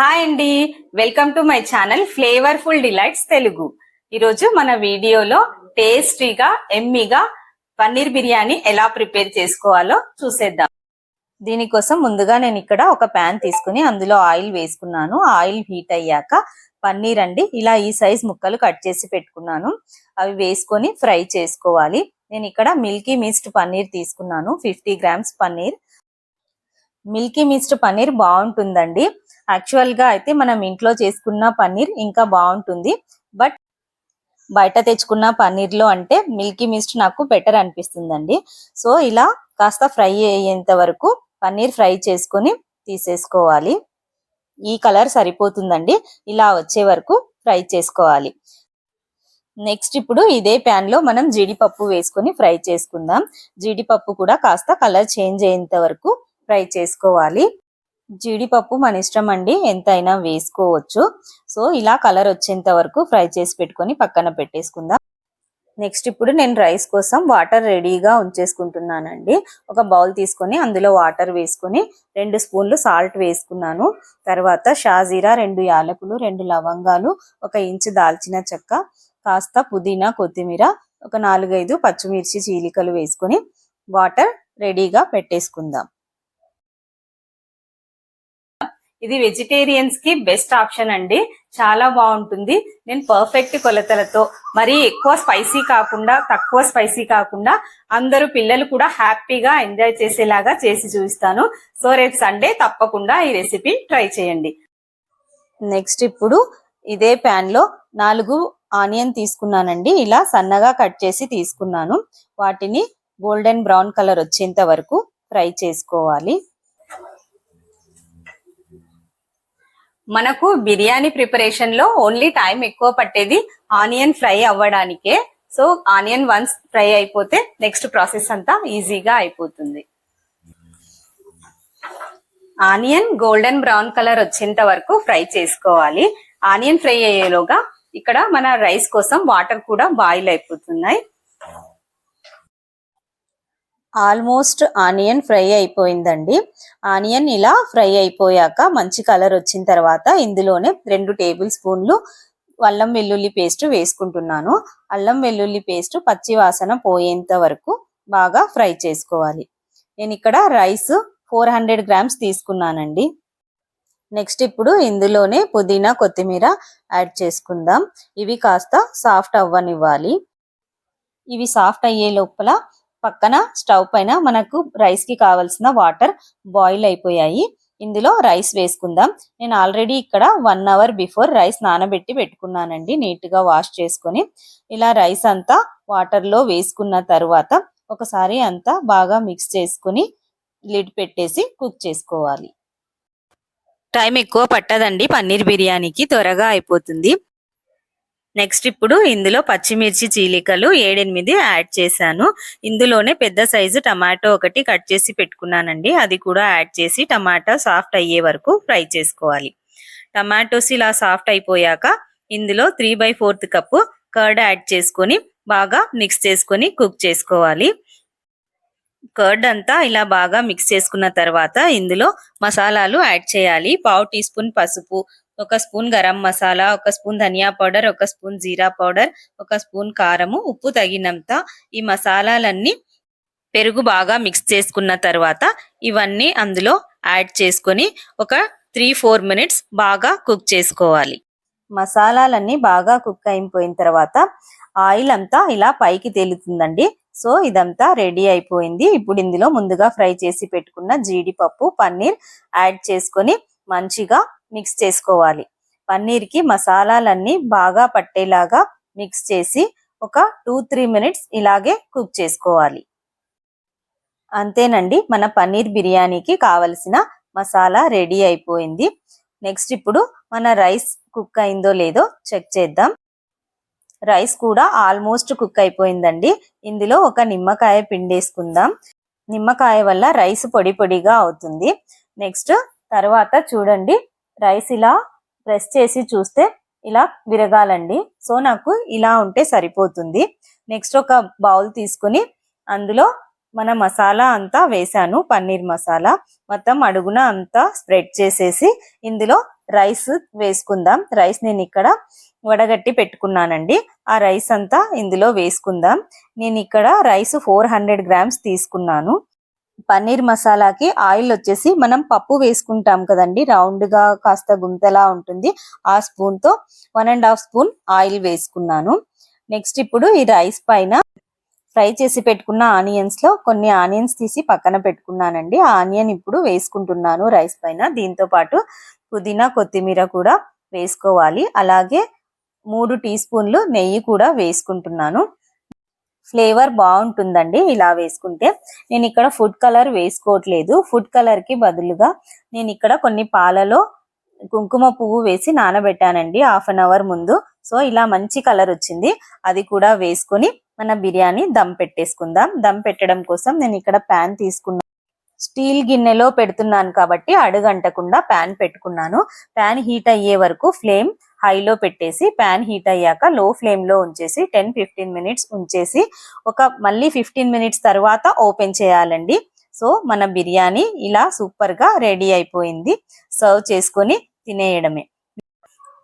Hi అండి. Welcome to my channel flavourful delights Telugu. ఈరోజు మన వీడియోలో టేస్టీగా ఎమ్మీగా పన్నీర్ బిర్యానీ ఎలా ప్రిపేర్ చేసుకోవాలో చూసేద్దాం. దీనికోసం ముందుగా నేను ఇక్కడ ఒక ప్యాన్ తీసుకుని అందులో ఆయిల్ వేసుకున్నాను. ఆయిల్ హీట్ అయ్యాక పన్నీర్ అండి ఇలా ఈ సైజ్ ముక్కలు కట్ చేసి పెట్టుకున్నాను. అవి వేసుకొని ఫ్రై చేసుకోవాలి. నేను ఇక్కడ మిల్కీ మిస్ట్ పన్నీర్ తీసుకున్నాను. Fifty grams paneer. Milky Mist paneer బాగుంటుందండి. యాక్చువల్గా అయితే మనం ఇంట్లో చేసుకున్న పన్నీర్ ఇంకా బాగుంటుంది. బట్ బయట తెచ్చుకున్న పన్నీర్లో అంటే మిల్కీ మిస్ట్ నాకు బెటర్ అనిపిస్తుందండి. సో ఇలా కాస్త ఫ్రై అయ్యేంత వరకు పన్నీర్ ఫ్రై చేసుకొని తీసేసుకోవాలి. ఈ కలర్ సరిపోతుందండి. ఇలా వచ్చే వరకు ఫ్రై చేసుకోవాలి. నెక్స్ట్ ఇప్పుడు ఇదే ప్యాన్లో మనం జీడిపప్పు వేసుకొని ఫ్రై చేసుకుందాం. జీడిపప్పు కూడా కాస్త కలర్ చేంజ్ అయ్యేంత వరకు ఫ్రై చేసుకోవాలి. జీడిపప్పు మన ఇష్టం అండి. ఎంతైనా వేసుకోవచ్చు. సో ఇలా కలర్ వచ్చేంత వరకు ఫ్రై చేసి పెట్టుకొని పక్కన పెట్టేసుకుందాం. నెక్స్ట్ ఇప్పుడు నేను రైస్ కోసం వాటర్ రెడీగా ఉంచేసుకుంటున్నానండి. ఒక బౌల్ తీసుకొని అందులో వాటర్ వేసుకొని రెండు స్పూన్లు సాల్ట్ వేసుకున్నాను. తర్వాత షాజీరా రెండు యాలకులు రెండు లవంగాలు ఒక ఇంచు దాల్చిన చెక్క కాస్త పుదీనా కొత్తిమీర ఒక నాలుగైదు పచ్చిమిర్చి చీలికలు వేసుకొని వాటర్ రెడీగా పెట్టేసుకుందాం. ఇది వెజిటేరియన్స్కి బెస్ట్ ఆప్షన్ అండి. చాలా బాగుంటుంది. నేను పర్ఫెక్ట్ కొలతలతో మరీ ఎక్కువ స్పైసీ కాకుండా తక్కువ స్పైసీ కాకుండా అందరూ పిల్లలు కూడా హ్యాపీగా ఎంజాయ్ చేసేలాగా చేసి చూపిస్తాను. సో రేపు సండే తప్పకుండా ఈ రెసిపీ ట్రై చేయండి. నెక్స్ట్ ఇప్పుడు ఇదే ప్యాన్లో నాలుగు ఆనియన్ తీసుకున్నానండి. ఇలా సన్నగా కట్ చేసి తీసుకున్నాను. వాటిని గోల్డెన్ బ్రౌన్ కలర్ వచ్చేంత వరకు ఫ్రై చేసుకోవాలి. మనకు బిర్యానీ ప్రిపరేషన్లో ఓన్లీ టైం ఎక్కువ పట్టేది ఆనియన్ ఫ్రై అవ్వడానికే. సో ఆనియన్ వన్స్ ఫ్రై అయిపోతే నెక్స్ట్ ప్రాసెస్ అంతా ఈజీగా అయిపోతుంది. ఆనియన్ గోల్డెన్ బ్రౌన్ కలర్ వచ్చేంత వరకు ఫ్రై చేసుకోవాలి. ఆనియన్ ఫ్రై అయ్యేలోగా ఇక్కడ మన రైస్ కోసం వాటర్ కూడా బాయిల్ అయిపోతున్నాయి. ఆల్మోస్ట్ ఆనియన్ ఫ్రై అయిపోయిందండి. ఆనియన్ ఇలా ఫ్రై అయిపోయాక మంచి కలర్ వచ్చిన తర్వాత ఇందులోనే రెండు టేబుల్ స్పూన్లు అల్లం వెల్లుల్లి పేస్ట్ వేసుకుంటున్నాను. అల్లం వెల్లుల్లి పేస్ట్ పచ్చి వాసన పోయేంత వరకు బాగా ఫ్రై చేసుకోవాలి. నేను ఇక్కడ రైస్ ఫోర్ హండ్రెడ్ గ్రామ్స్ తీసుకున్నానండి. నెక్స్ట్ ఇప్పుడు ఇందులోనే పుదీనా కొత్తిమీర యాడ్ చేసుకుందాం. ఇవి కాస్త సాఫ్ట్ అవ్వనివ్వాలి. ఇవి సాఫ్ట్ అయ్యే లోపల పక్కన స్టవ్ పైన మనకు రైస్కి వాటర్ బాయిల్ అయిపోయాయి. ఇందులో రైస్ వేసుకుందాం. నేను ఆల్రెడీ ఇక్కడ వన్ అవర్ బిఫోర్ రైస్ నానబెట్టి పెట్టుకున్నానండి. నీట్గా వాష్ చేసుకొని ఇలా రైస్ అంతా వాటర్లో వేసుకున్న తర్వాత ఒకసారి అంతా బాగా మిక్స్ చేసుకుని లిడ్ పెట్టేసి కుక్ చేసుకోవాలి. టైం ఎక్కువ పట్టదండి. పన్నీర్ బిర్యానీకి త్వరగా అయిపోతుంది. నెక్స్ట్ ఇప్పుడు ఇందులో పచ్చిమిర్చి చీలికలు ఏడెనిమిది యాడ్ చేశాను. ఇందులోనే పెద్ద సైజు టమాటో ఒకటి కట్ చేసి పెట్టుకున్నానండి. అది కూడా యాడ్ చేసి టమాటా సాఫ్ట్ అయ్యే వరకు ఫ్రై చేసుకోవాలి. టమాటోస్ ఇలా సాఫ్ట్ అయిపోయాక ఇందులో three by fourth cup curd add చేసుకొని బాగా మిక్స్ చేసుకొని కుక్ చేసుకోవాలి. కర్డ్ అంతా ఇలా బాగా మిక్స్ చేసుకున్న తర్వాత ఇందులో మసాలాలు యాడ్ చేయాలి. పావు టీ స్పూన్ పసుపు ఒక స్పూన్ గరం మసాలా ఒక స్పూన్ ధనియా పౌడర్ ఒక స్పూన్ జీరా పౌడర్ ఒక స్పూన్ కారము ఉప్పు తగినంత ఈ మసాలాలన్నీ పెరుగు బాగా మిక్స్ చేసుకున్న తర్వాత ఇవన్నీ అందులో యాడ్ చేసుకొని ఒక త్రీ ఫోర్ మినిట్స్ బాగా కుక్ చేసుకోవాలి. మసాలాలన్నీ బాగా కుక్ అయిపోయిన తర్వాత ఆయిల్ అంతా ఇలా పైకి తేలుతుందండి. సో ఇదంతా రెడీ అయిపోయింది. ఇప్పుడు ఇందులో ముందుగా ఫ్రై చేసి పెట్టుకున్న జీడిపప్పు పన్నీర్ యాడ్ చేసుకొని మంచిగా మిక్స్ చేసుకోవాలి. పన్నీర్కి మసాలాలన్నీ బాగా పట్టేలాగా మిక్స్ చేసి ఒక టూ త్రీ మినిట్స్ ఇలాగే కుక్ చేసుకోవాలి. అంతేనండి మన పన్నీర్ బిర్యానీకి కావలసిన మసాలా రెడీ అయిపోయింది. నెక్స్ట్ ఇప్పుడు మన రైస్ కుక్ అయిందో లేదో చెక్ చేద్దాం. రైస్ కూడా ఆల్మోస్ట్ కుక్ అయిపోయిందండి. ఇందులో ఒక నిమ్మకాయ పిండేసుకుందాం. నిమ్మకాయ వల్ల రైస్ పొడి పొడిగా అవుతుంది. నెక్స్ట్ తర్వాత చూడండి రైస్ ఇలా ప్రెస్ చేసి చూస్తే ఇలా విరగాలండి. సో నాకు ఇలా ఉంటే సరిపోతుంది. నెక్స్ట్ ఒక బౌల్ తీసుకుని అందులో మన మసాలా అంతా వేసాను పన్నీర్ మసాలా. మొత్తం అడుగున అంతా స్ప్రెడ్ చేసేసి ఇందులో రైస్ వేసుకుందాం. రైస్ నేను ఇక్కడ వడగట్టి పెట్టుకున్నానండి. ఆ రైస్ అంతా ఇందులో వేసుకుందాం. నేను ఇక్కడ రైస్ ఫోర్ హండ్రెడ్ గ్రామ్స్ తీసుకున్నాను. పన్నీర్ మసాలాకి ఆయిల్ వచ్చేసి మనం పప్పు వేసుకుంటాం కదండి. రౌండ్గా కాస్త గుంతలా ఉంటుంది. ఆ స్పూన్తో one and half spoon oil వేసుకున్నాను. నెక్స్ట్ ఇప్పుడు ఈ రైస్ పైన ఫ్రై చేసి పెట్టుకున్న ఆనియన్స్లో కొన్ని ఆనియన్స్ తీసి పక్కన పెట్టుకున్నానండి. ఆ ఆనియన్ ఇప్పుడు వేసుకుంటున్నాను రైస్ పైన. దీంతో పాటు పుదీనా కొత్తిమీర కూడా వేసుకోవాలి. అలాగే మూడు టీ స్పూన్లు నెయ్యి కూడా వేసుకుంటున్నాను. ఫ్లేవర్ బాగుంటుందండి ఇలా వేసుకుంటే. నేను ఇక్కడ ఫుడ్ కలర్ వేసుకోవట్లేదు. ఫుడ్ కలర్కి బదులుగా నేను ఇక్కడ కొన్ని పాలలో కుంకుమ పువ్వు వేసి నానబెట్టానండి హాఫ్ అన్ అవర్ ముందు. సో ఇలా మంచి కలర్ వచ్చింది. అది కూడా వేసుకొని మన బిర్యానీ దమ్ పెట్టేసుకుందాం. దమ్ పెట్టడం కోసం నేను ఇక్కడ ప్యాన్ తీసుకున్నాను స్టీల్ గిన్నెలో పెడుతున్నాను కాబట్టి అడుగంటకుండా ప్యాన్ పెట్టుకున్నాను. ప్యాన్ హీట్ అయ్యే వరకు ఫ్లేమ్ హైలో పెట్టేసి ప్యాన్ హీట్ అయ్యాక లో ఫ్లేమ్లో ఉంచేసి టెన్ ఫిఫ్టీన్ మినిట్స్ ఉంచేసి ఒక మళ్ళీ ఫిఫ్టీన్ మినిట్స్ తర్వాత ఓపెన్ చేయాలండి. సో మన బిర్యానీ ఇలా సూపర్గా రెడీ అయిపోయింది. సర్వ్ చేసుకొని తినేయడమే.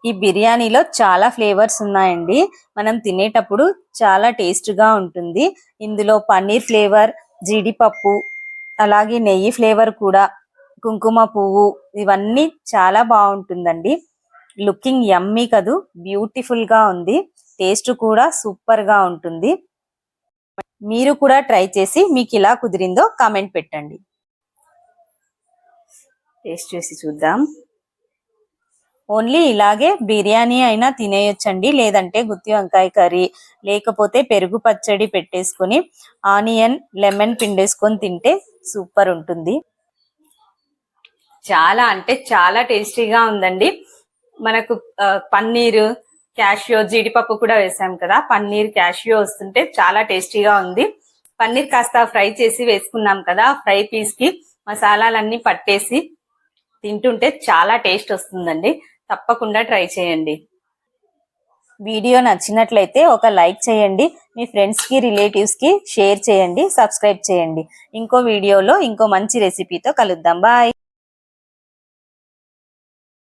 ఈ బిర్యానీలో చాలా ఫ్లేవర్స్ ఉన్నాయండి. మనం తినేటప్పుడు చాలా టేస్ట్గా ఉంటుంది. ఇందులో పన్నీర్ ఫ్లేవర్ జీడిపప్పు అలాగే నెయ్యి ఫ్లేవర్ కూడా కుంకుమ పువ్వు ఇవన్నీ చాలా బాగుంటుందండి. లుకింగ్ యమ్మీ కదూ. బ్యూటిఫుల్గా ఉంది. టేస్ట్ కూడా సూపర్గా ఉంటుంది. మీరు కూడా ట్రై చేసి మీకు ఇలా కుదిరిందో కామెంట్ పెట్టండి. టేస్ట్ చేసి చూద్దాం. ఓన్లీ ఇలాగే బిర్యానీ అయినా తినేయొచ్చండి. లేదంటే గుత్తి వంకాయ కర్రీ లేకపోతే పెరుగు పచ్చడి పెట్టేసుకొని ఆనియన్ లెమన్ పిండేసుకొని తింటే సూపర్ ఉంటుంది. చాలా అంటే చాలా టేస్టీగా ఉందండి. మనకు పన్నీరు క్యాషియో జీడిపప్పు కూడా వేసాం కదా. పన్నీర్ క్యాషియో వస్తుంటే చాలా టేస్టీగా ఉంది. పన్నీర్ కాస్త ఫ్రై చేసి వేసుకున్నాం కదా. ఫ్రై పీస్కి మసాలాలన్నీ పట్టేసి తింటుంటే చాలా టేస్ట్ వస్తుందండి. తప్పకుండా ట్రై చేయండి. వీడియో నచ్చినట్లయితే ఒక లైక్ చేయండి. మీ ఫ్రెండ్స్కి రిలేటివ్స్కి షేర్ చేయండి. సబ్స్క్రైబ్ చేయండి. ఇంకో వీడియోలో ఇంకో మంచి రెసిపీతో కలుద్దాం. బాయ్.